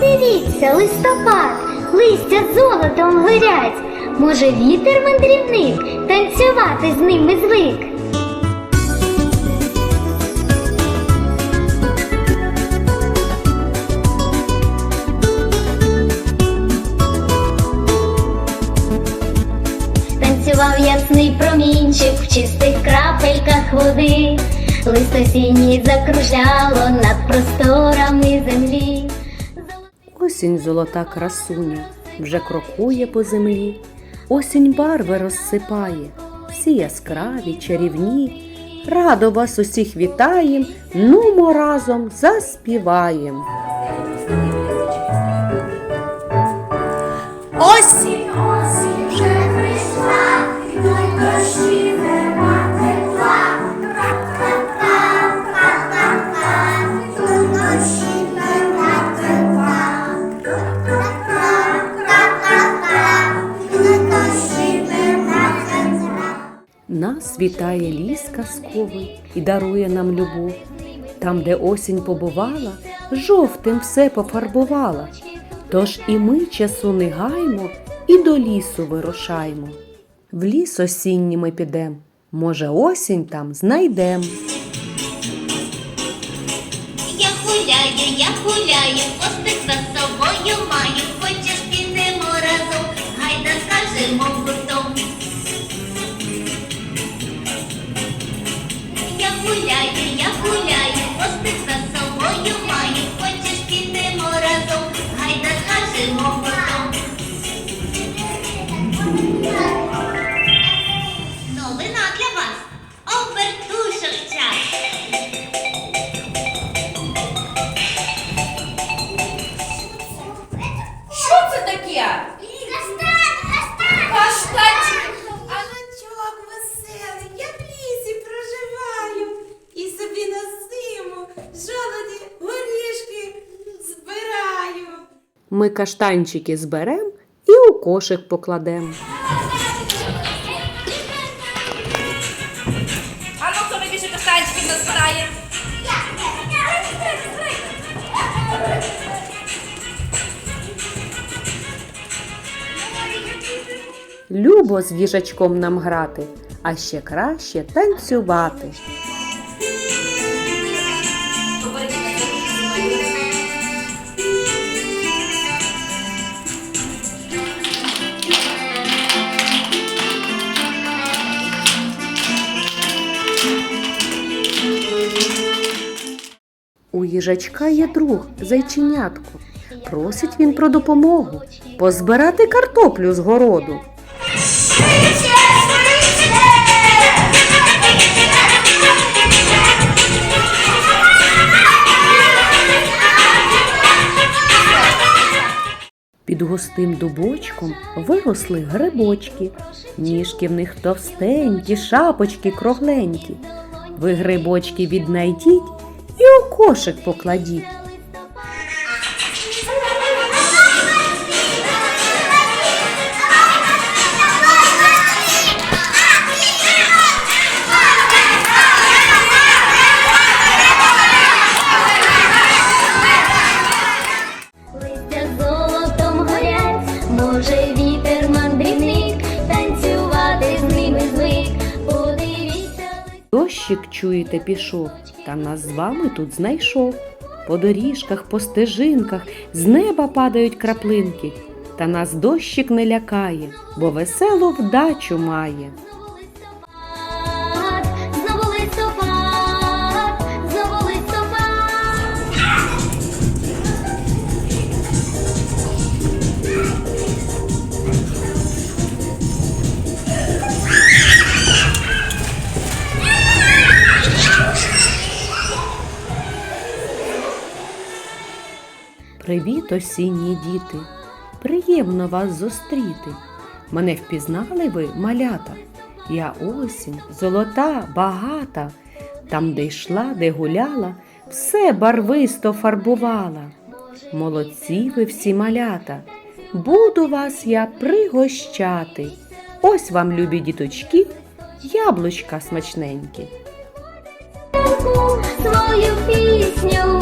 Подивіться, листопад, листя золотом горять. Може, вітер мандрівник танцювати з ними звик. Танцював ясний промінчик в чистих крапельках води. Лист осінній закружляло над просторами землі. Осінь золота красуня вже крокує по землі. Осінь барви розсипає, всі яскраві, чарівні. Радо вас усіх вітаєм, нумо разом заспіваєм. Нас вітає ліс казковий і дарує нам любов. Там, де осінь побувала, жовтим все пофарбувала. Тож і ми часу не гаймо і до лісу вирушаймо. В ліс осінній ми підем, може, осінь там знайдем. Я гуляю, я гуляю, хвостик за собою маю, Cuidado. Ми каштанчики зберем і у кошик покладем. А ну хто найбільше каштанчиків назбирає? Любо з їжачком нам грати, а ще краще танцювати. У їжачка є друг, зайченятко. Просить він про допомогу позбирати картоплю з городу. Під густим дубочком виросли грибочки, ніжки в них товстенькі, шапочки кругленькі. Ви грибочки віднайдіть і у кошик покладіть. Дощик, чуєте, пішов, та нас з вами тут знайшов. По доріжках, по стежинках з неба падають краплинки. Та нас дощик не лякає, бо веселу вдачу має. Привіт, осінні діти! Приємно вас зустріти. Мене впізнали ви, малята. Я осінь, золота, багата. Там, де йшла, де гуляла, все барвисто фарбувала. Молодці ви всі малята. Буду вас я пригощати. Ось вам, любі діточки, яблучка смачненькі. Свою пісню